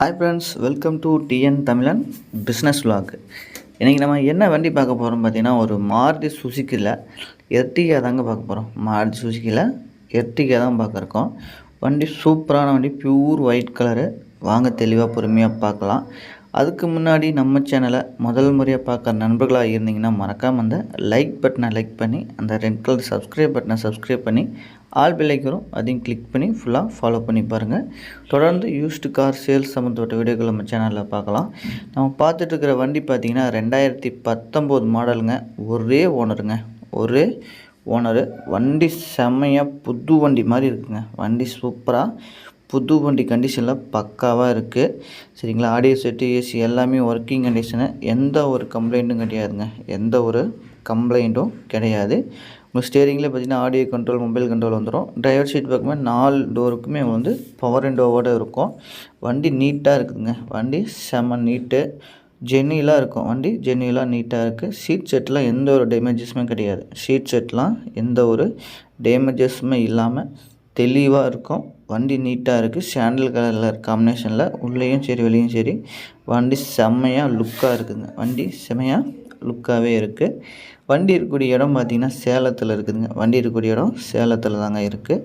Hi friends welcome to TN Tamizhan business vlog. இன்றைக்கி நம்ம என்ன வண்டி பார்க்க போகிறோம் பார்த்தீங்கன்னா ஒரு மாருதி சுசுக்கியில் எர்டிகா தாங்க பார்க்க போகிறோம் மாருதி சுசுக்கியில் எர்டிகா தான் பார்க்குறோம் வண்டி சூப்பரான வண்டி பியூர் ஒயிட் கலரு வாங்க தெளிவாக பொறுமையாக பார்க்கலாம். அதுக்கு முன்னாடி நம்ம சேனலை முதல் முறையாக பார்க்குற நண்பர்களாக இருந்தீங்கன்னா மறக்காமல் அந்த லைக் பட்டனை லைக் பண்ணி அந்த ரெட் கலர் சப்ஸ்கிரைப் பட்டனை சப்ஸ்கிரைப் பண்ணி ஆல் பெல்லைக்கு வரும் அதையும் கிளிக் பண்ணி ஃபுல்லாக ஃபாலோ பண்ணி பாருங்கள் தொடர்ந்து யூஸ்டு கார் சேல்ஸ் சம்மந்தப்பட்ட வீடியோக்கள் நம்ம சேனலில் பார்க்கலாம். நம்ம பார்த்துட்டு இருக்கிற வண்டி பார்த்திங்கன்னா ரெண்டாயிரத்தி பத்தொம்போது மாடலுங்க ஒரே ஓனருங்க ஒரே ஓனரு வண்டி செம்மையாக புது வண்டி மாதிரி இருக்குங்க. வண்டி சூப்பராக புது வண்டி கண்டிஷனில் பக்காவாக இருக்குது சரிங்களா? ஆடியோ செட்டு ஏசி எல்லாமே ஒர்க்கிங் கண்டிஷனு எந்த ஒரு கம்ப்ளைண்ட்டும் கிடையாதுங்க. எந்த ஒரு கம்ப்ளைண்ட்டும் கிடையாது. உங்கள் ஸ்டேரிங்கில் பார்த்தீங்கன்னா ஆடியோ கண்ட்ரோல் மொபைல் கண்ட்ரோல் வந்துடும் டிரைவர் சீட் பக்கமே நாலு டோருக்குமே வந்து பவர் விண்டோவோடு இருக்கும். வண்டி நீட்டாக இருக்குதுங்க. வண்டி செம நீட்டு ஜென்னிலாக இருக்கும். வண்டி ஜென்னிலாக நீட்டாக இருக்குது சீட் செட்லாம் எந்த ஒரு டேமேஜஸுமே கிடையாது. சீட் செட்லாம் எந்த ஒரு டேமேஜஸுமே இல்லாமல் தெளிவாக இருக்கும். வண்டி நீட்டாக இருக்குது சாண்டில் கலரில் காம்பினேஷனில் உள்ளேயும் சரி வெளியும் சரி வண்டி செம்மையாக லுக்காக இருக்குதுங்க வண்டி செம்மையாக லுக்காகவே இருக்குது வண்டி இருக்கக்கூடிய இடம் பார்த்திங்கன்னா சேலத்தில் இருக்குதுங்க. வண்டி இருக்கக்கூடிய இடம் சேலத்தில் தாங்க இருக்குது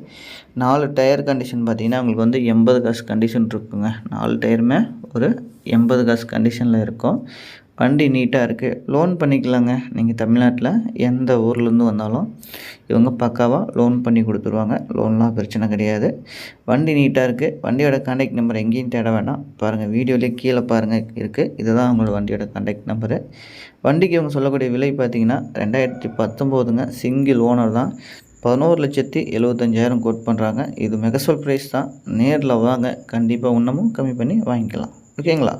நாலு டயர் கண்டிஷன் பார்த்திங்கன்னா உங்களுக்கு வந்து எண்பது காசு கண்டிஷன் இருக்குங்க. நாலு டயருமே ஒரு எண்பது காசு கண்டிஷனில் இருக்கும். வண்டி நீட்டாக இருக்குது லோன் பண்ணிக்கலாங்க. நீங்கள் தமிழ்நாட்டில் எந்த ஊர்லேருந்து வந்தாலும். இவங்க பக்காவாக லோன் பண்ணி கொடுத்துருவாங்க. லோன்லாம் பிரச்சனை கிடையாது. வண்டி நீட்டாக இருக்குது வண்டியோட கான்டாக்ட் நம்பர் எங்கேயும் தேட வேண்டாம் பாருங்கள் வீடியோலேயே கீழே பாருங்கள் இருக்குது இதுதான் உங்களோட வண்டியோட கான்டாக்ட் நம்பரு வண்டிக்கு இவங்க சொல்லக்கூடிய விலை பார்த்தீங்கன்னா ரெண்டாயிரத்தி பத்தொம்போதுங்க. சிங்கிள் ஓனர் தான். பதினோரு லட்சத்தி எழுபத்தஞ்சாயிரம் கோட் பண்ணுறாங்க இது மெகசோல் ப்ரைஸ் தான். நேரில் வாங்க. கண்டிப்பாக இன்னமும் கம்மி பண்ணி வாங்கிக்கலாம். ஓகேங்களா